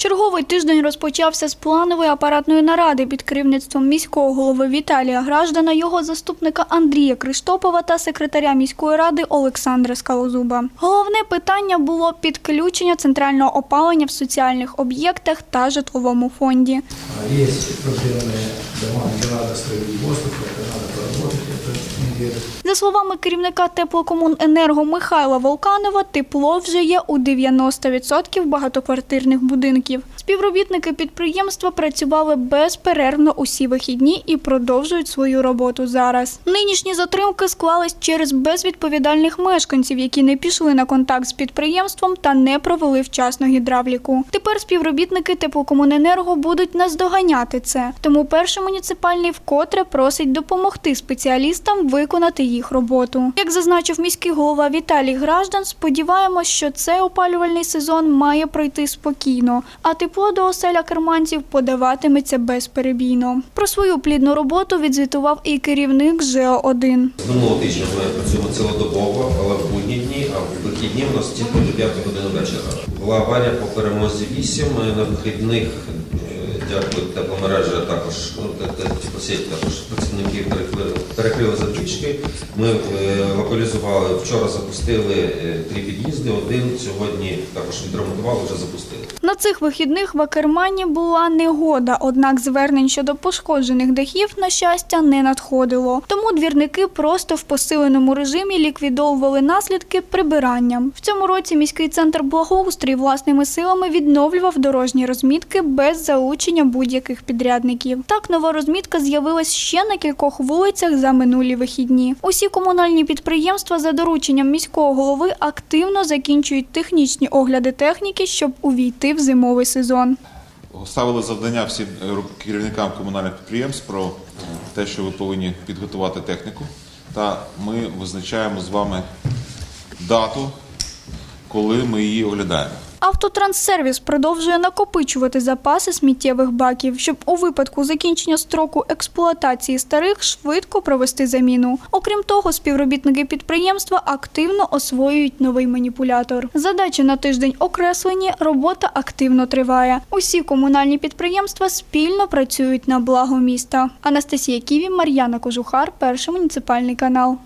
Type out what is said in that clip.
Черговий тиждень розпочався з планової апаратної наради під керівництвом міського голови Віталія Граждана, його заступника Андрія Криштопова та секретаря міської ради Олександра Скалозуба. Головне питання було підключення центрального опалення в соціальних об'єктах та житловому фонді. А Есть определенные дома, где надо строить воздух, это надо поработать эту неделю. За словами керівника теплокомуненерго Михайла Волканова, тепло вже є у 90% багатоквартирних будинків. Співробітники підприємства працювали безперервно усі вихідні і продовжують свою роботу зараз. Нинішні затримки склались через безвідповідальних мешканців, які не пішли на контакт з підприємством та не провели вчасно гідравліку. Тепер співробітники теплокомуненерго будуть наздоганяти це. Тому перший муніципальний вкотре просить допомогти спеціалістам виконати їх роботу. Як зазначив міський голова Віталій Граждан, сподіваємось, що цей опалювальний сезон має пройти спокійно, а тепло до оселя керманців подаватиметься безперебійно. Про свою плідну роботу відзвітував і керівник ЖЕО 1 З минулого тижня ми працюємо цілодобово, але в будні дні, а в вихідні у нас тільки до 5 години вечора. Була аварія по перемозі 8 на вихідних. е, Дякую тепломережі, також ну, теплосеть, також працівників перекрили, затички. Ми е, локалізували, вчора запустили е, три під'їзди, один сьогодні також відремонтували, вже запустили. На цих вихідних в Акермані була негода, однак звернень щодо пошкоджених дахів, на щастя, не надходило. Тому двірники просто в посиленому режимі ліквідовували наслідки прибиранням. В цьому році міський центр благоустрій власними силами відновлював дорожні розмітки без залучення будь-яких підрядників. Так, нова розмітка з'явилась ще на кількох вулицях за минулі вихідні. Усі комунальні підприємства за дорученням міського голови активно закінчують технічні огляди техніки, щоб увійти в зимовий сезон. Ставили завдання всім е, керівникам комунальних підприємств про те, що ви повинні підготувати техніку. Та ми визначаємо з вами дату, коли ми її оглядаємо. Автотранссервіс продовжує накопичувати запаси сміттєвих баків, щоб у випадку закінчення строку експлуатації старих швидко провести заміну. Окрім того, співробітники підприємства активно освоюють новий маніпулятор. Задачі на тиждень окреслені, робота активно триває. Усі комунальні підприємства спільно працюють на благо міста. Анастасія Ківі, Мар'яна Кожухар, перший муніципальний канал.